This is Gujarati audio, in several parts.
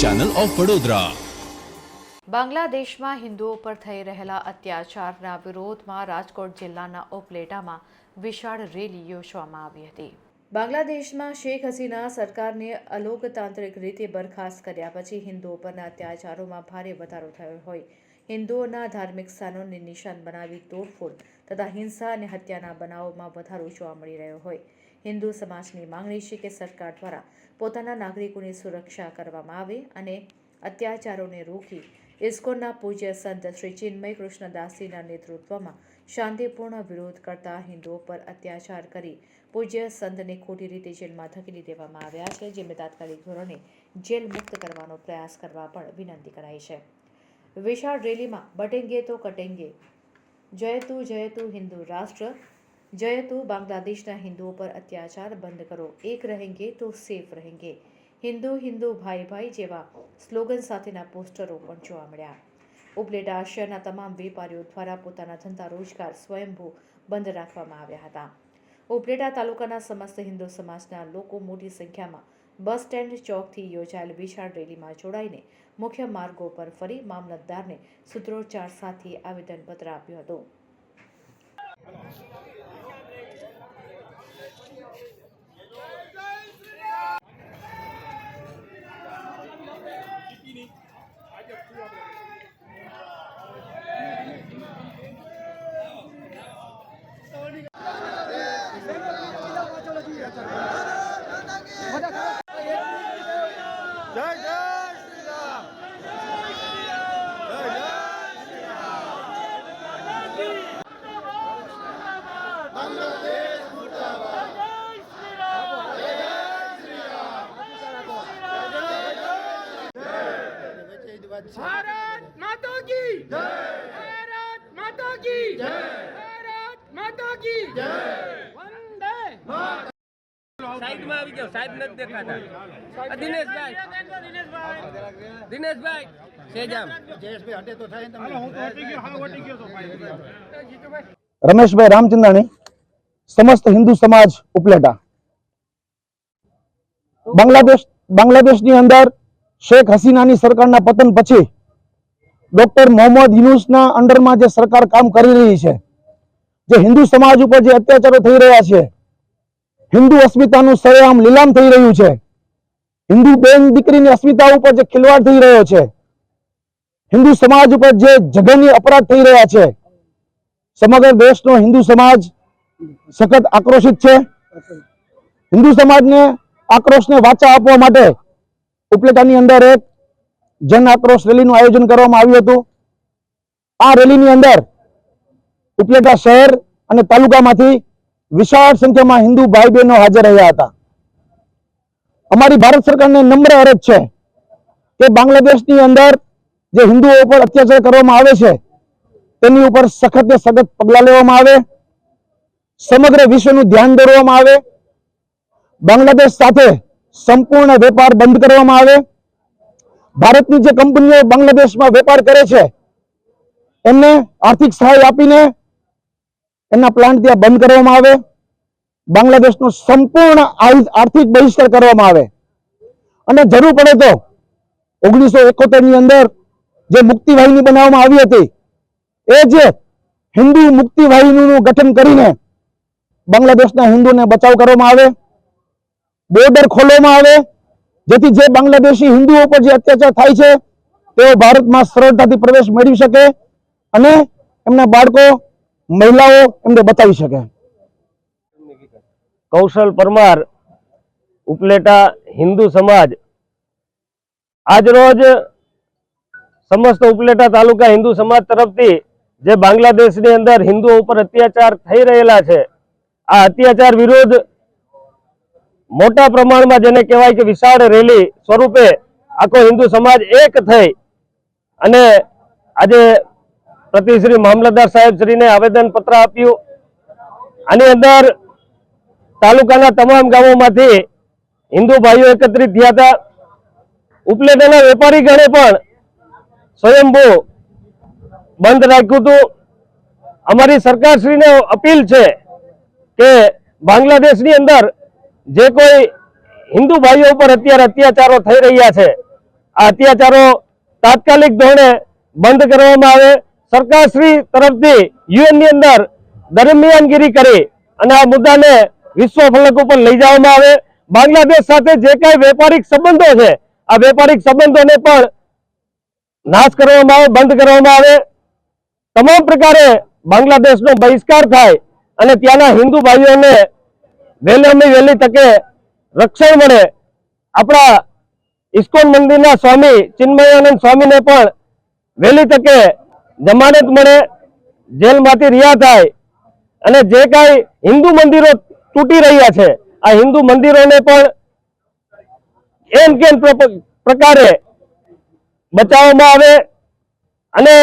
ચેનલ ઓફ વડોદરા બાંગ્લાદેશમાં હિન્દુઓ પર થઈ રહેલા અત્યાચારના વિરોધમાં રાજકોટ જિલ્લાના ઓપલેટામાં વિશાળ રેલી યોજવામાં આવી હતી. બાંગ્લાદેશમાં શેખ હસીના સરકારને અલોકતાંત્રિક રીતે બરખાસ્ત કર્યા પછી હિન્દુઓ પરના અત્યાચારોમાં ભારે વધારો થયો હોય. હિન્દુઓના ધાર્મિક સ્થાનોને નિશાન બનાવી તોડફોડ તથા હિંસા અને હત્યાના બનાવોમાં વધારો જોવા મળી રહ્યો હોય. હિન્દુ સમાજની માંગણી છે કે સરકાર દ્વારા પોતાના નાગરિકોની સુરક્ષા કરવામાં આવે અને અત્યાચારોને રોકી ઇસ્કોનના પૂજ્ય સંત શ્રી ચિન્મય કૃષ્ણદાસજીના નેતૃત્વમાં શાંતિપૂર્ણ વિરોધ કરતા હિન્દુઓ પર અત્યાચાર કરી પૂજ્ય સંતને ખોટી રીતે જેલમાં ધકેલી દેવામાં આવ્યા છે જેમને તાત્કાલિક ધોરણે જેલ મુક્ત કરવાનો પ્રયાસ કરવા પણ વિનંતી કરાઈ છે. વિશાળ રેલીમાં બટેંગે તો કટેંગે. જયતુ જયતુ હિન્દુ રાષ્ટ્ર. જયતુ બાંગ્લાદેશના હિન્દુઓ પર અત્યાચાર બંધ કરો. એક રહેંગે તો સેફ રહેંગે. હિન્દુ હિન્દુ ભાઈ ભાઈ જેવા સ્લોગન સાથેના પોસ્ટરો પણ જોવા મળ્યા. ઉપલેટા શહેરના તમામ વેપારીઓ દ્વારા પોતાના ધંધા રોજગાર સ્વયંભૂ બંધ રાખવામાં આવ્યા હતા. ઉપલેટા તાલુકાના સમસ્ત હિન્દુ સમાજના લોકો મોટી સંખ્યામાં બસ સ્ટેન્ડ ચોકથી યોજાયેલ વિશાળ રેલીમાં જોડાઈને મુખ્ય માર્ગો પર ફરી મામલતદારને સૂત્રોચ્ચાર સાથે આવેદનપત્ર આપ્યું હતું જય જય શ્રી રામ જય જય શ્રી રામ બાંગ્લાદેશ મુર્દાબાદ ભારત ભારત જય. ભારત માતા જય. ભારત માતા જય. વંદે. સાઈડમાં રમેશભાઈ રામચંદ્રાણી સમસ્ત હિન્દુ સમાજ ઉપલેટા. બાંગ્લાદેશ બાંગ્લાદેશની અંદર શેખ હસીનાની સરકારના પતન પછી ડોક્ટર મોહમ્મદ યુનુસના અંડરમાં જે સરકાર કામ કરી રહી છે, જે હિન્દુ સમાજ ઉપર જે અત્યાચારો થઈ રહ્યા છે, હિન્દુ અસ્મિતાનું સરેઆમ લીલામ થઈ રહ્યું છે, હિન્દુ બેન દીકરીની અસ્મિતા ઉપર જે ખિલવાડ થઈ રહ્યો છે, હિન્દુ સમાજ ઉપર જે જઘન્ય અપરાધ થઈ રહ્યા છે, સમગ્ર દેશનો હિન્દુ સમાજ સખત આક્રોશિત છે. હિન્દુ સમાજને આક્રોશને વાચા આપવા માટે ઉપલેટાની અંદર એક જન આક્રોશ રેલીનું આયોજન કરવામાં આવ્યું હતું. આ રેલીની અંદર ઉપલેટા શહેર અને તાલુકામાંથી વિશાળ સંખ્યામાં હિન્દુ ભાઈ બહેનો હાજર રહ્યા હતા. અમારી ભારત સરકારને નમ્ર અરજ છે કે બાંગ્લાદેશની અંદર જે હિન્દુઓ ઉપર અત્યાચાર કરવામાં આવે છે, તેની ઉપર સખત સખત પગલાં લેવામાં આવે, સમગ્ર વિશ્વનું ધ્યાન દોરવામાં આવે. બાંગ્લાદેશ સાથે સંપૂર્ણ વેપાર બંધ કરવામાં આવે. ભારતની જે કંપનીઓ બાંગ્લાદેશમાં વેપાર કરે છે, એમને આર્થિક સહાય આપીને એના પ્લાન્ટ ત્યાં બંધ કરવામાં આવે. બાંગ્લાદેશનો સંપૂર્ણ આર્થિક- બહિષ્કાર કરવામાં આવે. અને જરૂર પડે તો ઓગણીસો એકોતેરની અંદર જે મુક્તિ વાહિની બનાવવામાં આવી હતી, એ જે હિન્દુ મુક્તિ વાહિનીનું ગઠન કરીને બાંગ્લાદેશના હિન્દુને બચાવ કરવામાં આવે. બોર્ડર ખોલવામાં આવે, જેથી જે બાંગ્લાદેશી હિન્દુઓ પર જે અત્યાચાર થાય છે, તેઓ ભારતમાં સરળતાથી પ્રવેશ મેળવી શકે અને એમના બાળકો, મહિલાઓ એમને બતાવી શકે. કૌશલ પરમાર, ઉપલેટા હિન્દુ સમાજ. આજરોજ સમસ્ત ઉપલેટા તાલુકા હિન્દુ સમાજ તરફથી જે બાંગ્લાદેશની અંદર હિન્દુઓ ઉપર અત્યાચાર થઈ રહેલા છે, આ અત્યાચાર વિરુદ્ધ મોટા પ્રમાણમાં જેને કહેવાય કે વિશાળ રેલી સ્વરૂપે આખો હિન્દુ સમાજ એક થઈ અને આજે પ્રતિશ્રી મામલતદાર સાહેબ શ્રીને આવેદન પત્ર આપ્યું. આની અંદર તાલુકાના તમામ ગામોમાંથી હિન્દુ ભાઈઓ એકત્રિત થયા હતા. ઉપલેટાના વેપારી ગણે પણ સ્વયંભૂ બંધ રાખ્યું હતું. અમારી સરકારશ્રીને અપીલ છે કે બાંગ્લાદેશની અંદર જે કોઈ હિન્દુ ભાઈઓ ઉપર અત્યારે અત્યાચારો થઈ રહ્યા છે, આ અત્યાચારો તાત્કાલિક ધોરણે બંધ કરવામાં આવે. સરકારશ્રી તરફથી યુએનની અંદર દરમિયાનગીરી કરી અને આ મુદ્દાને વિશ્વ ફલક ઉપર લઈ જવામાં આવે. બાંગ્લાદેશ સાથે જે કાંઈ વેપારિક સંબંધો છે, આ વેપારિક સંબંધોને પણ નાશ કરવામાં આવે, બંધ કરવામાં આવે. તમામ પ્રકારે બાંગ્લાદેશનો બહિષ્કાર થાય અને ત્યાંના હિન્દુ ભાઈઓને વહેલામાં વહેલી તકે રક્ષણ મળે. આપણા ઇસ્કોન મંદિરના સ્વામી ચિન્મયાનંદ સ્વામીને પણ વહેલી તકે જમાનત મળે, જેલમાંથી રિહા થાય અને જે કાંઈ હિન્દુ મંદિરો તૂટી રહ્યા છે, આ હિન્દુ મંદિરોને પણ એમ કેમ પ્રકારે બચાવવામાં આવે અને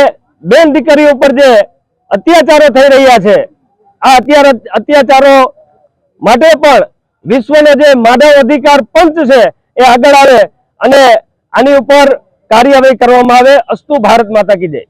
બેન દીકરીઓ ઉપર જે અત્યાચારો થઈ રહ્યા છે, આ અત્યાર, અત્યાચારો માટે પણ વિશ્વનો જે માનવ અધિકાર પંચ છે, એ આગળ આવે અને આની ઉપર કાર્યવાહી કરવામાં આવે. અસ્તુ ભારત માતા કી જય.